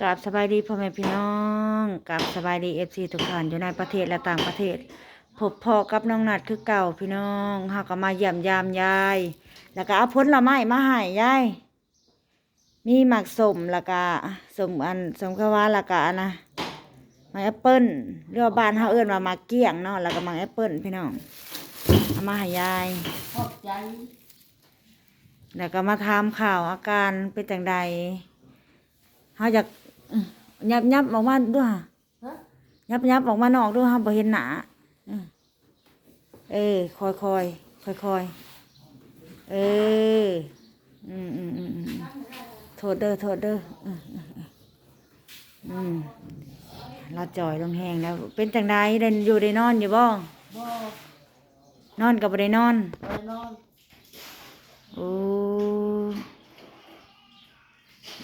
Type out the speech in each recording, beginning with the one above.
กราบสบายดีพ่อแม่พี่น้องกราบสบายดีเอฟซีทุกท่านอยู่ในประเทศและต่างประเทศพบพ่อกับน้องนัดคือเก่าพี่น้องเฮาก็มาเยี่ยมยามยาย แล้วก็เอาผลไม้มาให้ยายมีหมักสมแล้วก็สมอันสมขาวาแล้วก็อันนะหมากแอปเปิ้ลเรียกว่าบ้านเฮาเอิ้นว่ามาเกี้ยงเนาะแล้วก็หมากแอปเปิ้ลพี่น้องเอามาให้ยายขอบใจแล้วก็มาถามข่าวอาการเป็นจังใดเขาอยาก ยับยับออกมาด้วยฮะยับยับออกมานอกด้วยเขาบ่เห็นหนาอื้อเออคอยคอยคอยคอยเอออืมอืมอืมอืมโทษเด้อโทษเด้ออืมอืมอืมอืมเราจ่อยลงแหงแล้ว เป็นจังใดได้อยู่ได้นอนอยู่บ่บ่นอนกับบ่ได้นอนไปนอนโอ้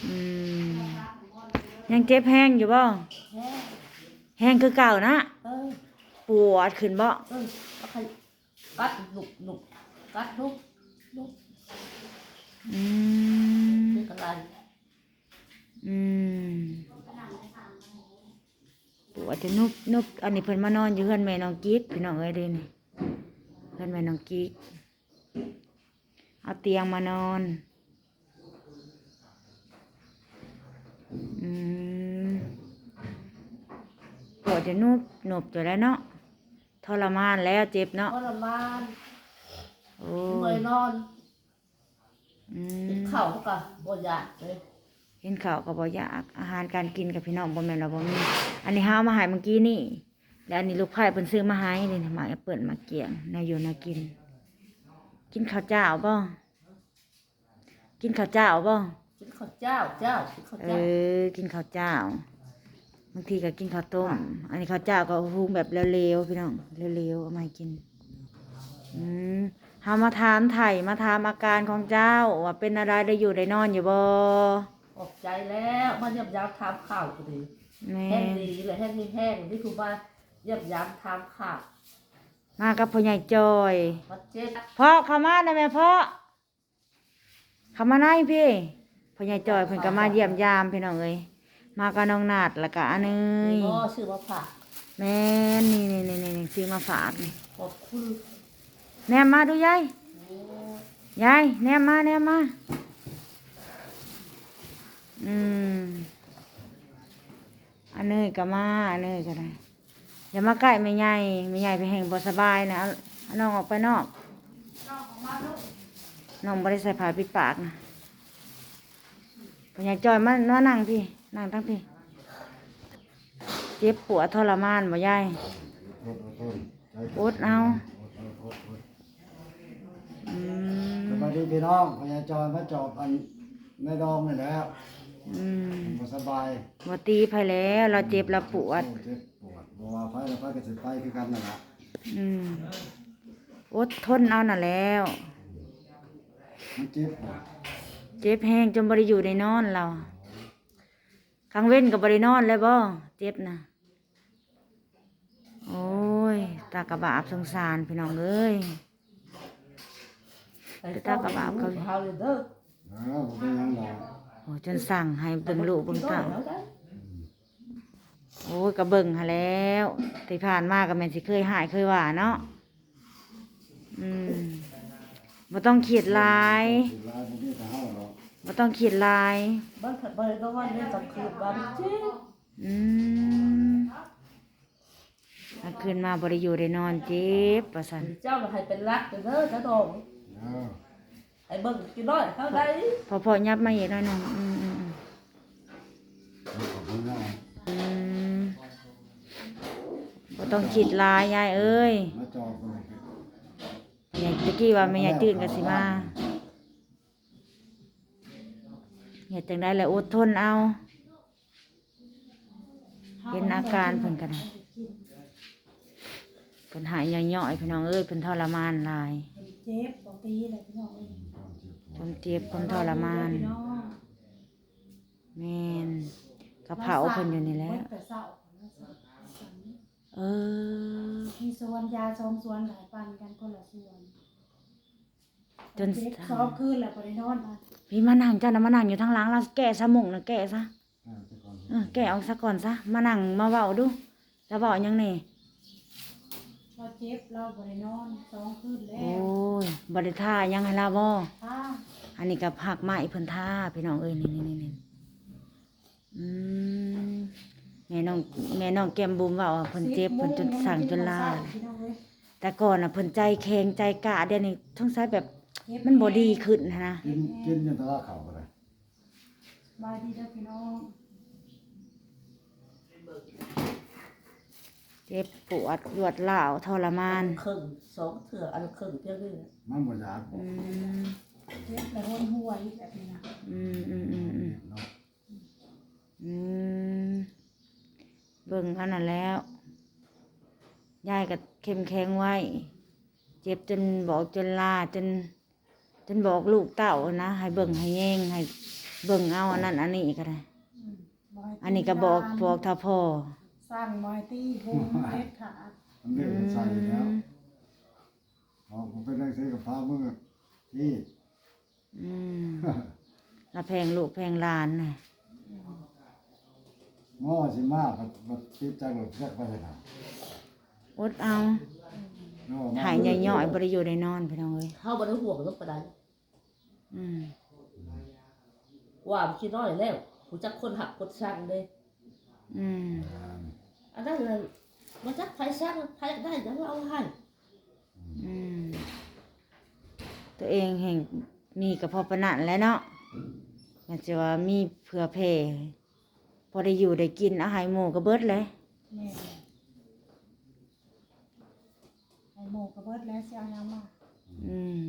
อืม ยังเจ็บแห้งอยู่บ่แฮ่แห้งคือเก่านะเอ้ยปวดขึ้นบ่เอ้ยเอาใครกัดหนุกหนุกกัดนุกนุกอืมเป็นอะไรอืมปวดจะนุบนุบอันนี้เพิ่นมานอนอยู่เฮือนแม่น้องกิ๊กพี่น้องเอ้ยเด้นี่เฮือนแม่น้องกิ๊กเอาเตียงมานอน อืมปวดจะนุบนุบอยู่แล้วเนาะทรมานแล้วเจ็บเนาะทรมานโอ้เมื่อยนอนอืกินมข้าวก็บ่อยากเลยเห็นข้าวก็บ่อยากอาหารการกินกับพี่น้องบ่แม่นว่าบ่มีอันนี้ห้าเอามาใหายเมื่อกี้นี่แล้วอันนี้ลูกไผ่เพิ่นซื้อมาให้นี่หมาแอปเปิลมาเกี่ยงนายอยู่นากิน กินข้าวเจ้าบ่กินข้าวเจ้าบ่กิน ข้าวเจ้าเจ้ากินข้าวเอเจ้าอ กินข้าวเจ้า บางทีก็กินข้าวต้ม อันนี้ข้าวเจ้าก็หุงแบบเร็วๆพี่น้อง เร็วๆเอามาให้กิน อืมเฮามาถามไถ่มาถามอาการของเจ้า ว่าเป็นอะไรได้อยู่ได้นอนอยู่บ่ขอบใจแล้วมันยับยั้งทำข้าวก็ดีแม่แห้งดีเลยแห้งแห้งนี่คือว่ายับยั้งทำข้าวมากับพ่อใหญ่จอย มันเจ็บพ่อเข้ามานะแม่พ่อเข้ามาไหนพี่ พ่อใหญ่จอยเพิ่นก็มาเยี่ยมยามพี่น้องเอ้ยมากับน้องนาดแล้วก็อันเอ้ยก็ชื่อว่าผักแม่นนี่นี่นี่นี่ซื้อมาฝากนี่ขอบคุณแนมมาดูยายยายแนมมาแนมมาอืมอันเนยก็มาอันเนยก็ได้อย่ามาใกล้แม่ใหญ่แม่ใหญ่ไปแห่งบ่สบายนะเอาเอาน้องออกไปนอกน้องบ่ได้ใส่ผ้าปิดปากนะ พ่อใหญ่จอยมามานั่งพี่ นั่งทั้งพี่ เจ็บปวดทรมานบ่ยายอดเอาอืมสวัสดีพี่น้องพญาจอยมาจอบอันแม่ดองนี่แหล้วอืมบ่สบายบ่ตีไผแล้ว เราเจ็บเราปวดโอ้เจ็บปวดบ่ว่าไฟแล้วไฟก็สิไปคือกันนั่นล่ะอืมอดทนเอาน่ะแล้วมันเจ็บปวดเจ็บแห้งจนบ่ได้อยู่ได้นอนเรากลางเว้นก็บ่ได้นอนเลยบ่เจ็บนะโอ้ย ตากระบาบสงสารพี่น้องเอ้ยตากระบาดเขาเฮาเลยเด้อเออบ่เป็นหยังดอกโอ้จนสั่งให้เบิ่งลูกเบิ่งเต้าโอ้ยก็เบิ่งหาแล้วที่ผ่านมาก็แม่นสิเคยหายเคยว่าเนาะอืมบ่ต้องเขีดลายสิลาย บ่มีทางเฮาดอกบ่ต้องขีดลาย บ้านผัดบ้านก็วันนี้กลางคืนบ้านเจ๊อืมกลางคืนมาบ่ได้อยู่ได้นอนเจ็บประสันเจ้าให้เป็นรักเด้อจะดองเออให้เบิ่งกินน้อยเท่าใดพอพอยับมาอีกหน่อยหนึงอืมอืมขอบคุณนะอืมอืมบ่ต้องขีดลายยายเอ้ย มาจอบกันยายตะกี้ว่าแม่ยายตื่นก็สิมา เฮ็ดจังได๋แหละอดทนเอา เห็นอาการเพิ่นกันนะเพิ่นหายย่อยๆพี่น้องเอ้ยเพิ่นทรมานหลายเจ็บปกติเลยพี่น้องเอ้ยความเจ็บความทรมานพี่น้องแม่นกระเผาเพิ่นอยู่นี่แหล้วแต่เศร้าเออมีสวนยาสองสวนหลายปันกันคนละสวน จนเจ็บสองคืนแล้วบ่ได้นอนมาพี่มานั่งเจ้านะมานั่งอยู่ทางหลังเราแก้สมุงนะแก้ซะเออไปก่อนเออแกะออกซะก่อนซะมานั่งมาเว้าดูแล้วเว้าหยังนี่เราเจ็บเราบ่ได้นอนสองคืนแล้โอ้วยบ่ได้ท่าหยังให้ลาบ่ค่ะ อันนี้ก็ผักไม้เพิ่นท่าพี่น้องเอ้ยนี่นี่นี่อืมแม่น้องแม่น้องแก้มบุ๋มว่าเพิ่นเจ็บเพิ่นจนสั่งจนลาพี่น้องเอ้ยแต่ก่อนน่ะเพิ่นใจแข็งใจกล้าเดี๋ยวนี้สงสัยแบบเจ็บ มันบ่ดีขึ้นนะนะกินกินอยันตะละเข่าอะไรบายดีเด้อพี่น้องเจ็บปวดรวดร้าวทรมานครึ่งสองเถื่ออันครึ่งเพียงนี่มันบ่อยากบออืกมเจ็บแล้ววนหัวอีกแบบนี้นะอืมอืมอืมอืมเนาะอืมเบิ่งอันนั้นแล้วยายก็เข้มแข็งไว้ เจ็บจนบอกจนลาจน จนบอกลูกเต้านะให้เบิ่งให้แยงให้เบิ่งเอาอันนั้น อันนี้ก็ได้อืมบ่ให้ตีอันนี้ก็บอกหลานบอกท่าพ่อสร้างบอยตี้โฮมเด็ดขาดมันเรียกว่าใส่แล้วเอาผมไปนั่งใส่กับฟ้ามือที่อืมแล้วแพงลูกแพงหลานน่ะหม้อสิมากมันมันติดจังหลบแยกไปเลยนะอดเอา เนาะมหายย่อยๆบ่ได้อยู่ได้นอนพี่น้องเอ้ยเข้าบ่ได้ห่วงเรื่องปานใดอืมว่ามันคิดน้อยแล้วผู้จักคนหักคนสร้างเด้อืมอันนั้นน่ะมันจักไผสร้างไผได้จังเอาให้อืมตัวเองแห่งมีกับพ่อปานนันแหล้วเนาะมันจะว่ามีเผื่อแผ่พอได้อยู่ได้กินอาหารหมูก็เบิดเลย แม่ไอโมกระเบิดแล้วเสียยังมาอืม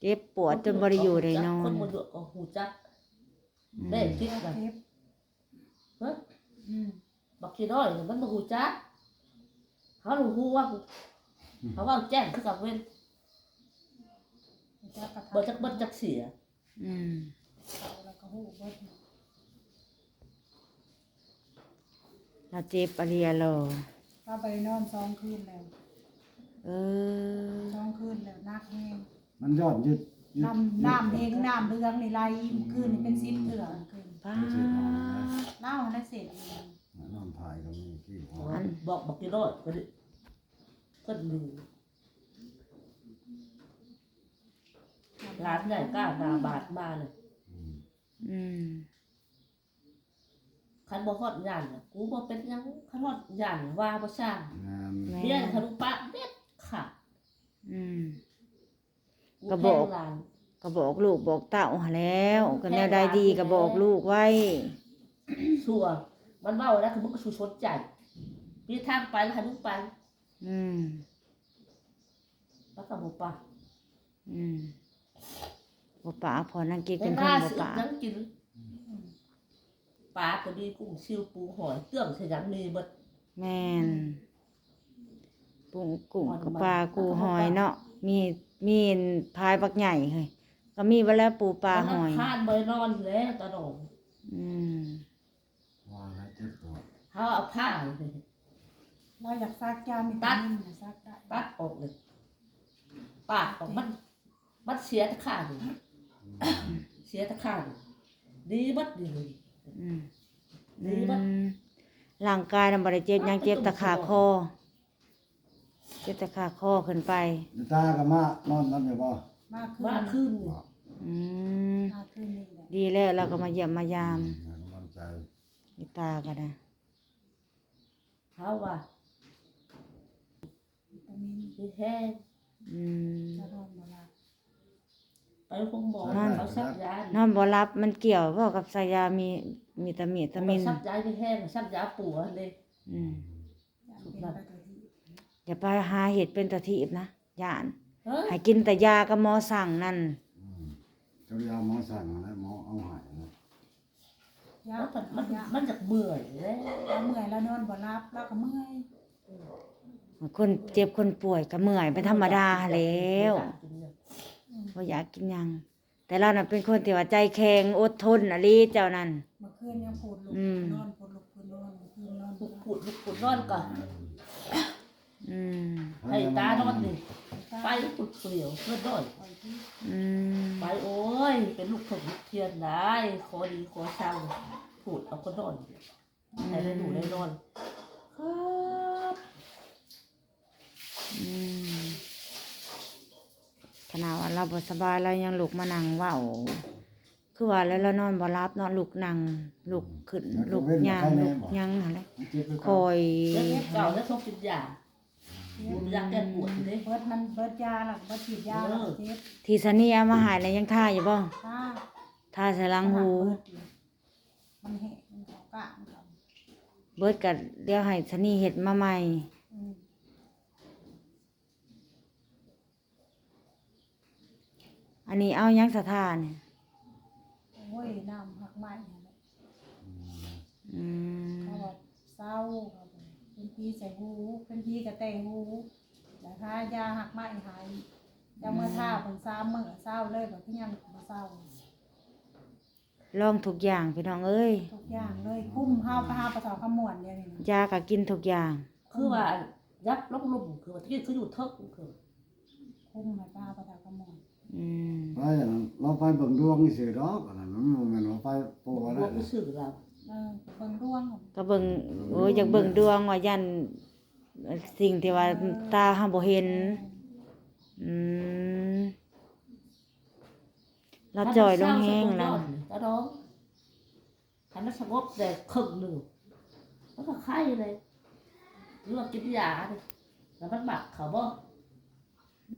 เจ็บปวดจนบ่ได้อยู่ได้นอคนนบ่อยู่ก็ฮู้จักอืมได้คิดกันเจ็บเฮ้ยอืมบักคิดน้อยนี่มันบ่ฮู้จักเขารู้ฮู้ว่าเขาว่าแจ้งคือกับเว้นจักกระทะบ่จักเบิดจักเสีย อืมแล้วก็หูเบิด เราเจ็บอะไรอะโลป้าไปนอนสองคืนแล้วเออสองคืนแล้วนักแห้งมันยอดยึดยึดน้ำน้ำเองน้ำเรืองนี่ไหลคืนนี่เป็นสิบเถื่อคืนป้าเล่าได้เสร็จเองนอนถ่ายก็มีขี้หัวบอกบักคิดน้อยก็ดิก็ลืมร้านใหญ่กล้าหนาบาทมาเลยอืมอืม คันบ่ฮอดย่านน่ะกูบ่เป็นหยังคันฮอดย่านว่าบ่สร้างงานแม่เรียนขนมปะเด็ดค่ะอืมกูก็บอก แทงหลานก็บอกลูกบอกเต้าหาแล้วก็แนวใดดีก็บอกลูกไว้ ชัวมันเว้าแล้วคือมึงก็ชูชนใจมีทางไปแล้วให้มึงไปอืม แล้วก็บ่ปะอืมบ่ป่าพอนั่งกินในเป็นคนบ้านบ่สิป่ายังกิน ปลาก็ดีกุ้งซิวปูหอยเตื้องใส่ยังมีเบิดแม่นปุ้งกุ้งกับปลากูหอยเนาะมีมีพายบักใหญ่เฮ้ยก็มีไว้แล้วปูปลาหอยทานบ่ได้นอนแล้วตาดองอืมว่าแล้วเจ็บปวดเฮาเอาผ้าเราอยากซักยามีตามินน่ะซักได้ตัดออกเลยปาดออกมันมันเสียตะขาดเสียตะขาดดีบัดดีเลย อืมดีบัดอืมร่างกายน่ะบ่ได้เจ็บหยังเจ็บแตะขาคอ เจ็บแตะขาคอขึ้นไปอยู่ตาก็มานอนนั่นอยู่บ่มากขึ้นว่าขึ้นอืมมากขึ้นนี่แหละดีแล้วเราก็มาเยี่ยมมายามงานมันใจอีตาก็ได้เขาว่าวิตามินดีแห้งอืม จะนอนบ่หลับ ไปคงบอกนั่น เขาซักยานอนบ่รับมันเกี่ยวบ่กับสายามีมีตามีตามินซักยาดีแห้งซักยาปัวเลยอืมอยากเป็นไปตัวที่อย่าไปหาเห็ดเป็นตะทีบนะย่านเฮ้ยให้กินแต่ยากับหมอสั่งนั่นอืมเจ้ายาหมอสั่งแล้วหมอเอาใหายนะยามันมันยามันจะเบื่อเลยเราเมื่อยแล้วนอนบ่หลับแล้วก็เมื่อยคนเจ็บคนป่วยก็เมื่อยเป็นธรรมดาแล้ว บ่อยากกินหยัง แต่เราน่ะเป็นคนที่ว่าใจแข็งอดทนอะลีเจ้านั่น เมื่อคืนยังปวดลุกอืม นอนปวดลุกปวดนอนเมื่อคืนนอนลุกปุดลุกปุดนอนก่อนอืมให้ตานอนดิไปปุดเปลี่ยวเพื่อนด้อยอืมไปโอ้ย เป็นลูกผมลูกเทียนได้ขอดีขอเช่าพูดเอาก็ด้อยให้ได้ดูได้นอนครับอืม ขนาดว่าเราบ่สบายเรายังลุกมานั่งเว้าคือว่าแล้วเรานอนบ่รับเนาะลุกนั่งลุกขึ้นลุกย่างลุกย่างนั่นแหละมันเจ็บไปคก่อนอยแล้วเก่าแล้วชอบกินยาบุญยาแก้ปวดอยู่เด้เบิดมันเบิดยาหลักเบิดฉีดยาหลักเจ็บที่สนีเอามาใหายแล้วยังท่าอยู่บ่ถ้าท่าใส่หลังหูมันแหะมันเขากะมันเขาเบิดก็เดี๋ยวให้สนีเฮ็ดมาใหม่ อืมอันนี้เอายังสะท่าเนี่ยโอ้ยน้ำหักไม้นั่นแหละอืมเขาบอกเศร้าเขาบอกเป็นพีใส่หูเป็นพีกระแตงหูแล้วถ้ายาหักไม้หายจะเมื่อท่าผลซ้ำเมื่อเศร้าเลยแบบที่ยังมาเศร้าลองทุกอย่างพี่น้องเอ้ยทุกอย่างเลยคุ้มห้าไปห้าประสาขมวนเดียวนี่นะยาก็กินทุกอย่างคือว่ายับลบลุ่มคือว่าที่คืออยู่เทิกคือคุ้มให้ไปห้าประสาขมวน อืมไปอันนั้นเราไปเบิ่งดวงนี่สิดอกอันนั้นมันบ่แม่นว่าไปโปรอะไรบวกไปสื่อเราเออเบิ่งร่วงก็เบิ่งโอ้ยอยากเบิ่งดวงว่ายันสิ่งที่ว่าตาเฮาบ่เห็น อืมเราจ่อยลงแห้งแล้วตาดองให้มันสงบแต่ครึ่งหนึ่งแล้วก็ไข้เลยหรือว่ากินยาเลยแล้วมันบักเขาบ่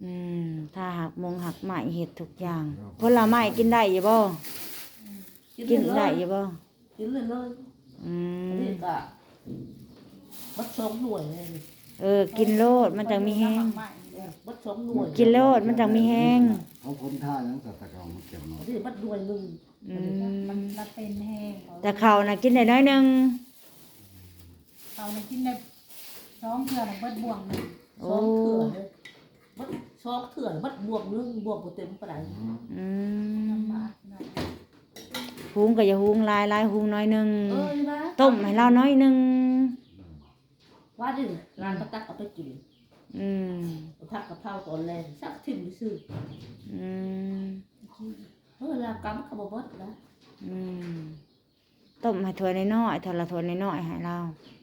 อืม ถ้าหักมงหักไหมเห็ดทุกอย่างผลไม้กินได้อยู่บ่กินเลยได้อยู่บ่กินเลยเลยอือันมนี้ก็มัดสองหน่วยเลยเออ กินโลดมันจังมีแห้งมัดสองหน่วยกินโลดมันจังมีแห้งเขาคนท่ายังสัตว์ตะเกามาเก็บเนาะอันนี้มัดหน่วยหนึ่งอืมันมละเป็นแห้งแต่เขาน่ะกินได้น้อยหนึงเขาในกินได้สองเทื่อน่ะเบิดบ่วงหนึ่งโอ้ สองเถื่อนเลยมัดสองเถื่อนมัดบวกหนึงบวกบ่เต็มปานใดอืมลำบากหน่อยหุงก็อย่าหุงหลายหลายหุงน้อยหนึงเอ้ยนะต้มให้เราน้อยหนึงว่าดิร้านก็ตักเอาไปกินอืมเอาผักกะเพราตอนแรกสักทิ่มไปซื้ออืมเมื่อเวลากำเขาบ่เบิดนะ อืมต้มให้ถ้วยน้อยๆถ้วยละถ้วยน้อยๆให้เราอืม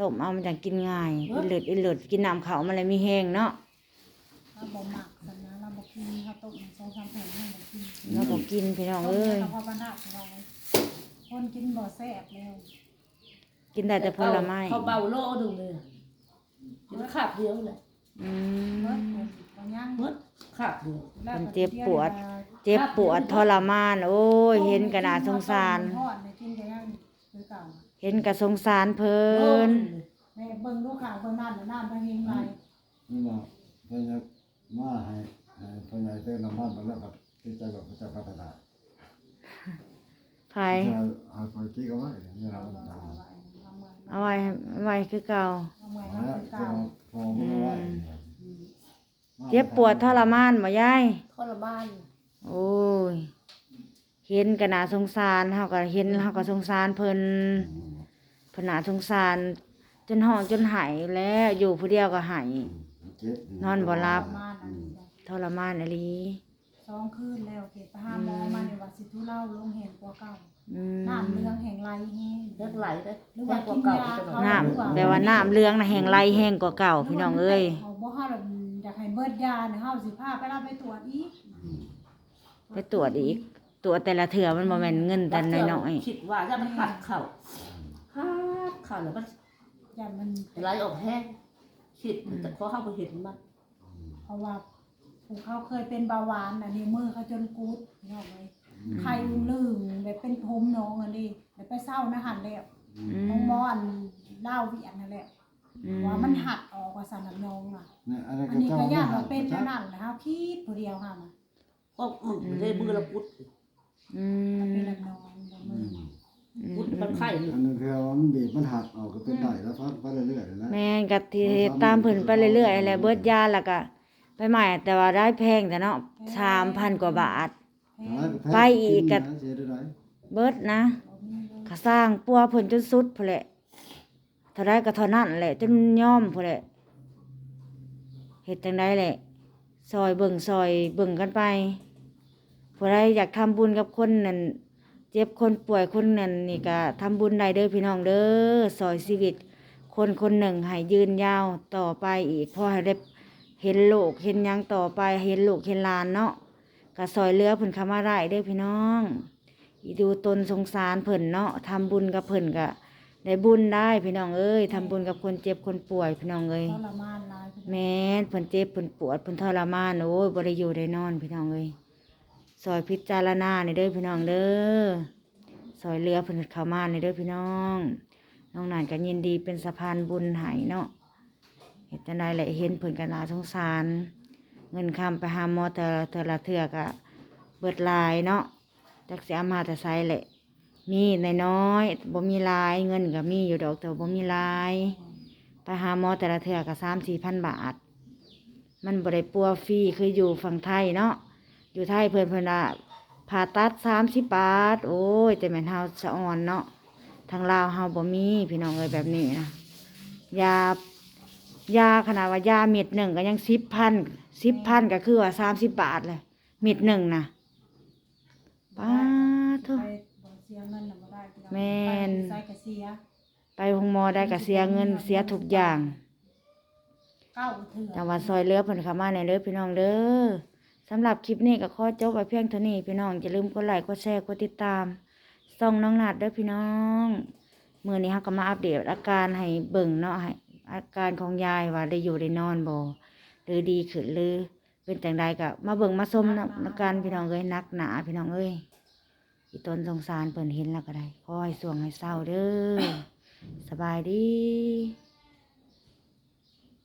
ต้มเอามันจังกินง่ายอิเลิดอิเลิดกินน้ำเขาวมันเลยมีแห้งเนาะเราบ่หมักสันนะเราบ่กินข้าวต้มสองสามแผ่นให้บ่กินเราก็กินพี่น้องเอ้ยต้มแล้วก็บ่นาดเราคนกินบ่แซ่บแล้วกินได้แต่ผลไม้เขาเบาโลหนึงเลยกินขาบเดียวเลยอืเบิดมบ่ย่างเบิดขาบเดียวมันเจ็บปวด เจ็บปวดทรมาน โอ้ย เห็นกระนาสงสาร ทอดได้กินก็ยังคือเก่าเห็นกระสงสารเพิ่นแม่เบิ่งลูกข่าวเบิ่งน้ำแล้วน้ำทางเฮงไหลนี่ว่าเพิ่นจะมาให้ให้เพิ่นให้เต้นน้ำมันไปแล้วก็ที่ใจแบบพระเจ้าพัฒนาไผจะเอาไปกี้ก็ไว้เนี่ยเราเอาไว้เอาไว้คือเก่าเอาไว้เอาให้ละคือจะเก่าพอมือไว้เจ็บปวดทรมานบ่ยายทรมานโอ้ยเห็นกระนาสงสารเฮาก็เห็นเฮาก็สงสารเพิ่นเพิ่นน่าสงสาร จนห้องจนหายแล้วอยู่ผู้เดียวก็หายเจ็บนอนบ่หลับ ประมาณนั้นจ้ะทรมานอหลีสองคืนแล้วเกตไปหาหมอมาในวัดสิทุเล่าลงเห็นกว่าเก่าอืมน้ำเลืองแห่งไรแห้ง เลือดไหลได้หรือแย่ว่ากว่ากินเก่ายาตลอดเขา น้ำแปลว่าน้ำเรืองน่ะแห้งไหลแห้งกว่าเก่าพี่น้องเอ้ยเขาบ่ฮาแบบอยากให้เบิดยาเนี่ยเฮาสิพาไปรับไปตรวจอีกไปตรวจอีก ตรวจแต่ละเถื่อมันบ่แม่นเงินแต่น้อยคิดว่าจะมันหัดเข่าหัดเข่าแล้วมันอย่ามันไหลออกแห้งคิดแต่พอเข้าไปเห็นมันเพราะว่าผู้เขาเคยเป็นเบาหวานน่ะนิ้วมือเขาจนกูดเนาะไหมไข้ลึงแบบเป็นผมน้องอันนี้แล้วไปเศร้านะหันแล้วๆอืน้องมมอนเล่าเวียนนั่นแหละอืมว่ามันหัดออกว่าสันน้ำนองอะเนี่ยอันอันนี้ก็นี้เจ้าก็มาย่านว่าเป็นจ้ะแนั่นแหละครับคิดผู้เดียวค่ะมันก็อึ่งเลยมือละพุดอืมเป็นน้ำนองบ่อืมือม พุดมันไข้อยู่อันนึงคือว่ามันบีบมันหักออกก็เป็นได้แล้วพักไปเรื่อยๆนะแม่นก็ที่ตามเพิ่นไปเรื่อยๆแหละเบิดยาแล้วก็ไปใหม่แต่ว่าได้แพงแต่เนาะ3,000กว่าบาท ไปอีกก็เสียได้ไรเบิดนะบ่มีเลยก็สร้างปัวเพิ่นจนสุดพุ่นแหละเท่าใดก็เท่านั้นแหละจนยอมพุ่นแหละเฮ็ดจังไดแหละซอยเบิ่งซอยเบิ่งกันไปผู้ใดอยากทำบุญกับคนนั่น เจ็บคนป่วยคนนั่นนี่ก็ทำบุญได้เด้อพี่น้องเด้อซอยชีวิต คนคนหนึ่งให้ยืนยาวต่อไปอีกพอให้ได้เห็นโลกเห็นหยังต่อไปเห็นลูกเห็นหลานเนาะก็ซอยเหลือเพิ่นคำว่าได้เด้อพี่น้องอีดูตนสงสารเพิ่นเนาะทำบุญกับเพิ่นก็ได้บุญได้พี่น้องเอ้ยทำบุญกับคนเจ็บคนป่วยพี่น้องเอ้ยทรมานหลายพี่น้อง แม่นเพิ่นเจ็บเพิ่นปวดเพิ่นทรมานโอ้ยบ่ได้อยู่ได้นอนพี่น้องเอ้ยซ อยพิจารณาในเด้อพี่น้องเด้อซอยเรือเพิ่นเข้ามาในเด้อพี่น้อง น้องนานก็ยินดีเป็นสะพานบุญให้เนาะเฮ็ดจังไดแหละเห็นเพิ่นก็น่าสงสาร เงินคำไปหาหมอแต่ละเทื่อละเทื่อก็เบิดลายเนาะจักเสิเอามาแต่ไสแหละ มีในน้อยบ่มีลายเงินก็มีอยู่ดอกแต่บ่มีลายไปหาหมอแต่ละเทื่อก็สามสี่พันบาท มันบริปัวฟรีคืออยู่ฝั่งไทยเนาะ อยู่ไทยเพิ่นเพิ่นละผ่าตัดสามสิบบาท โอ้ย แต่แม่นเฮาสะอ่อนเนาะทางลาวเฮาบ่มีพี่น้องเอ้ยแบบนี้นะยายาขนาดว่ายาเม็ดหนึ่งก็ยังสิบพันสิบพันก็คือว่าสามสิบบาทเลยเม็ดหนึ่งนะป้าทุไปบ่เสียเงินน่ะบ่ได้พี่น้องแม่นไปใส่กระเสียไปโรงหมอได้ก็เสียเงินเสียทุกอย่างเก้าเถื่อจังหวัดซอยเรือเพิ่นเข้ามาในเด้อพี่น้องเด้อ สำหรับคลิปนี้ก็ขอจบไว้เพียงเท่านี้พี่น้องอย่าลืมกดไลค์กดแชร์กดติดตามส่องน้องนัดด้อพี่น้องเมื้อนี้เฮาก็มาอัปเดตอาการให้เบิ่งเนาะให้อาการของยายว่าได้อยู่ได้นอนบ่หรือดีขึ้นหรือเป็นจังใดก็มาเบิ่งมาชมนะอาการพี่น้องเอ้ยนักหนาพี่น้องเอ้ยอีต้นสงสารเพิ่นเห็นแล้วก็ได้ขอให้สวงให้เศร้าเด้อสบายดี